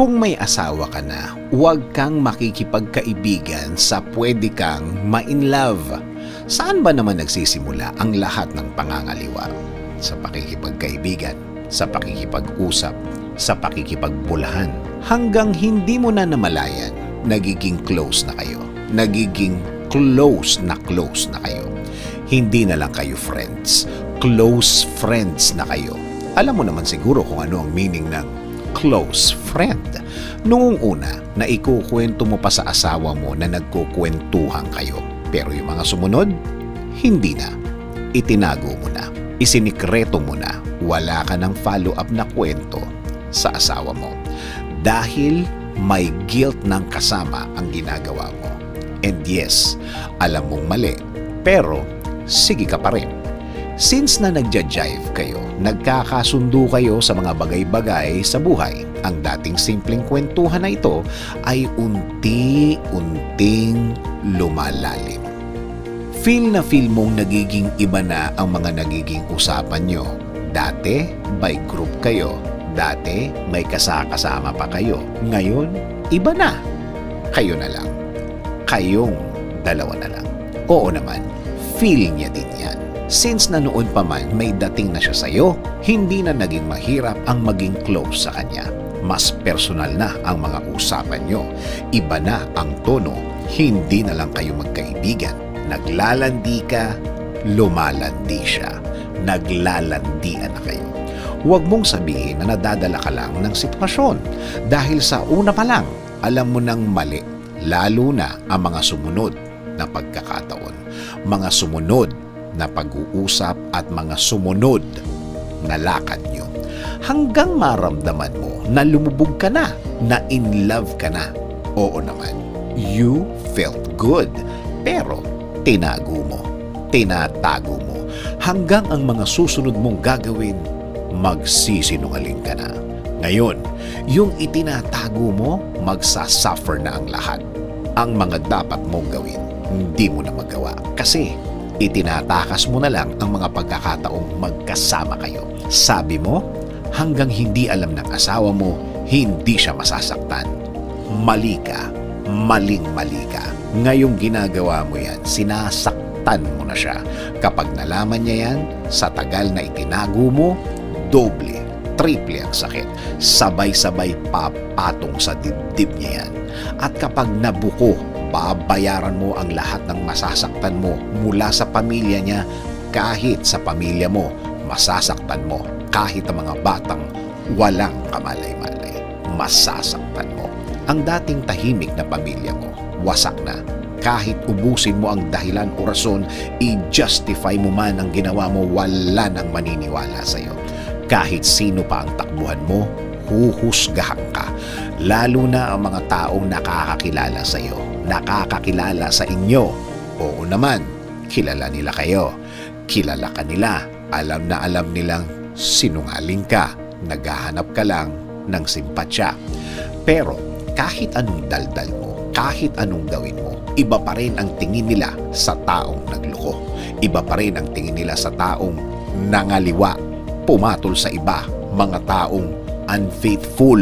Kung may asawa ka na, huwag kang makikipagkaibigan sa pwede kang ma-in love. Saan ba naman nagsisimula ang lahat ng pangangaliwa? Sa pakikipagkaibigan, sa pakikipag-usap, sa pakikipagbulahan. Hanggang hindi mo na namalayan, nagiging close na kayo. Nagiging close na close na kayo. Hindi na lang kayo friends. Close friends na kayo. Alam mo naman siguro kung ano ang meaning ng close friend. Noong una, na ikukwento mo pa sa asawa mo na nagkukwentuhan kayo. Pero yung mga sumunod, hindi na. Itinago mo na. Isinikreto mo na. Wala ka ng follow-up na kwento sa asawa mo. Dahil may guilt ng kasama ang ginagawa mo. And yes, alam mong mali. Pero, sige ka pa rin. Since na nagja-jive kayo, nagkakasundo kayo sa mga bagay-bagay sa buhay, ang dating simpleng kwentuhan na ito ay unti-unting lumalalim. Feel na feel mong nagiging iba na ang mga nagiging usapan nyo. Dati, by group kayo. Dati, may kasakasama pa kayo. Ngayon, iba na. Kayo na lang. Kayong dalawa na lang. Oo naman, feel niya din yan. Since na noon pa man may dating na siya sa'yo, hindi na naging mahirap ang maging close sa kanya. Mas personal na ang mga usapan nyo. Iba na ang tono, hindi na lang kayo magkaibigan. Naglalandi ka, lumalandi siya. Naglalandian na kayo. Huwag mong sabihin na nadadala ka lang ng sitwasyon dahil sa una pa lang, alam mo nang mali, lalo na ang mga sumunod na pagkakataon. Mga sumunod na pag-uusap at mga sumunod na lakad nyo. Hanggang maramdaman mo na lumubog ka na, na in love ka na. Oo naman, you felt good. Pero tinago mo, tinatago mo, hanggang ang mga susunod mong gagawin, magsisinungaling ka na. Ngayon, yung itinatago mo, magsasuffer na ang lahat. Ang mga dapat mong gawin, hindi mo na magawa. Kasi itinatakas mo na lang ang mga pagkakataong magkasama kayo. Sabi mo, hanggang hindi alam ng asawa mo, hindi siya masasaktan. Mali ka, maling-mali ka. Ngayong ginagawa mo yan, sinasaktan mo na siya. Kapag nalaman niya yan, sa tagal na itinago mo, doble, triple ang sakit. Sabay-sabay papatong sa dibdib niya yan. At kapag nabuko, babayaran mo ang lahat ng masasaktan mo mula sa pamilya niya kahit sa pamilya mo, masasaktan mo kahit ang mga batang walang kamalay-malay. Masasaktan mo. Ang dating tahimik na pamilya mo, wasak na. Kahit ubusin mo ang dahilan o rason, i-justify mo man ang ginawa mo, wala nang maniniwala sa'yo. Kahit sino pa ang takbuhan mo, huhusgahan ka. Lalo na ang mga taong nakakakilala sa iyo, nakakakilala sa inyo. Oo naman, kilala nila kayo. Kilala ka nila. Alam na alam nilang sinungaling ka. Naghahanap ka lang ng simpatsya. Pero kahit anong daldal mo, kahit anong gawin mo, iba pa rin ang tingin nila sa taong nagloko. Iba pa rin ang tingin nila sa taong nangaliwa, pumatol sa iba, mga taong unfaithful.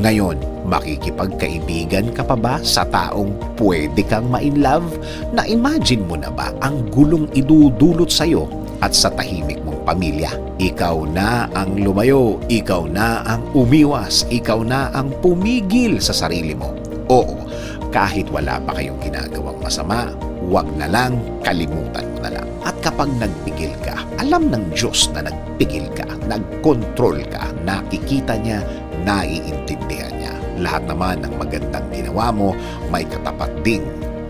Ngayon, makikipagkaibigan ka pa ba sa taong pwede kang ma-inlove? Na-imagine mo na ba ang gulong idudulot sa'yo at sa tahimik mong pamilya? Ikaw na ang lumayo, ikaw na ang umiwas, ikaw na ang pumigil sa sarili mo. Oo, kahit wala pa kayong ginagawang masama, huwag na lang, kalimutan mo na lang. Kapag nagpigil ka, alam ng Diyos na nagpigil ka, nagkontrol ka, nakikita niya, naiintindihan niya. Lahat naman ng magandang ginawa mo, may katapat ding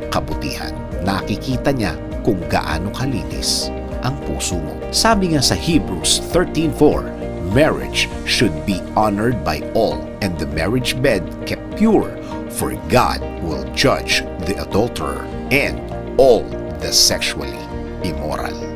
kabutihan. Nakikita niya kung gaano kalinis ang puso mo. Sabi nga sa Hebrews 13.4, Marriage should be honored by all and the marriage bed kept pure, for God will judge the adulterer and all the sexually и мораль.